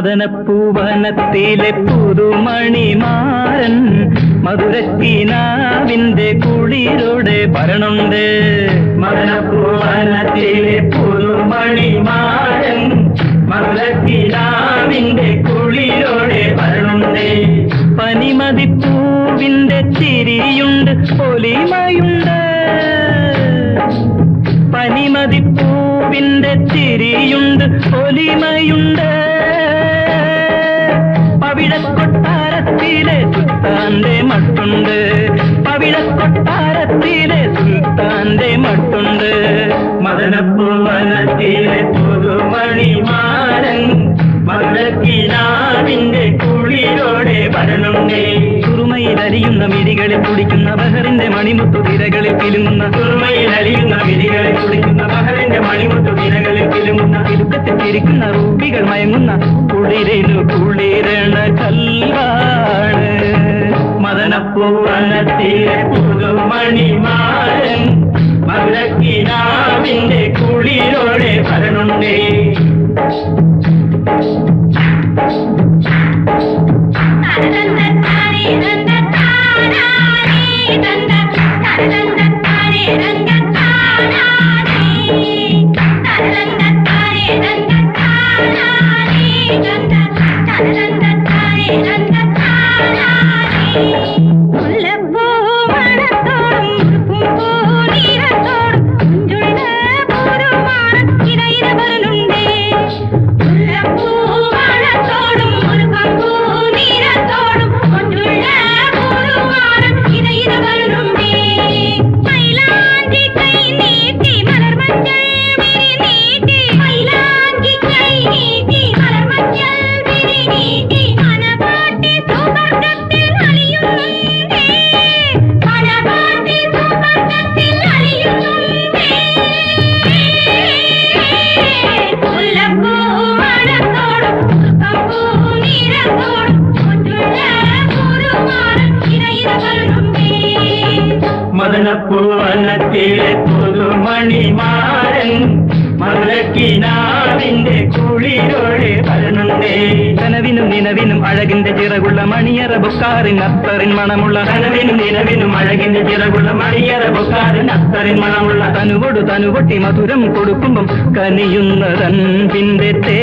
മദനപ്പൂവനത്തിലെ പുതുമണിമാരൻ മധുരക്കിനാവിന്റെ കുളിരോടെ ഭരണുണ്ട്. മദനപ്പൂവനത്തിലെ പുതുമണിമാരൻ മധുരക്കിനാവിന്റെ കുളിരോടെ ഭരണുണ്ട്. പനിമതിപ്പൂവിന്റെ ചിരിയുണ്ട് പൊലിമയുണ്ട് പനിമതിപ്പൂവിന്റെ ചിരിയുണ്ട് ഒലിമയുണ്ട്. കുളിരോടെ വരണുണ്ടേ സുറുമയിൽ അലിയുന്ന മിരികളിൽ കുടിക്കുന്ന ബഹറിന്റെ മണിമുത്തു തിരകളിൽ കിലുങ്ങുന്ന സുറുമയിൽ അലിയുന്ന മിരികളിൽ കുടിക്കുന്ന ബഹറിന്റെ മണിമുത്തു തിരകളിൽ കിലുങ്ങുന്ന തിരുക്കത്തിൽ ചിരിക്കുന്ന റൂപികൾ മയങ്ങുന്ന. കുളിരേനു കുളിരണ കല്ലാണ് മദനപ്പൂവണത്തിലെ പുതുമണിമാരൻ മദനപ്പൂവനത്തിലെ പുതുമണിമാരൻ മലക്കിനാവിന്റെ കുളിരോടെ വരണേ കനവിനും നിലവിനും അഴകിന്റെ ചിറകുള്ള മണിയറ ബുക്കാറിൻ അത്തറിൻ മണമുള്ള കനവിനും നിലവിനും അഴകിന്റെ ചിറകുള്ള മണിയറ ബുക്കാറിൻ അത്തറിൻ മണമുള്ള തനുകൊടു തനുകൊട്ടി മധുരം കൊടുക്കുമ്പം കനിയുന്നതൻപിന്റെ തേ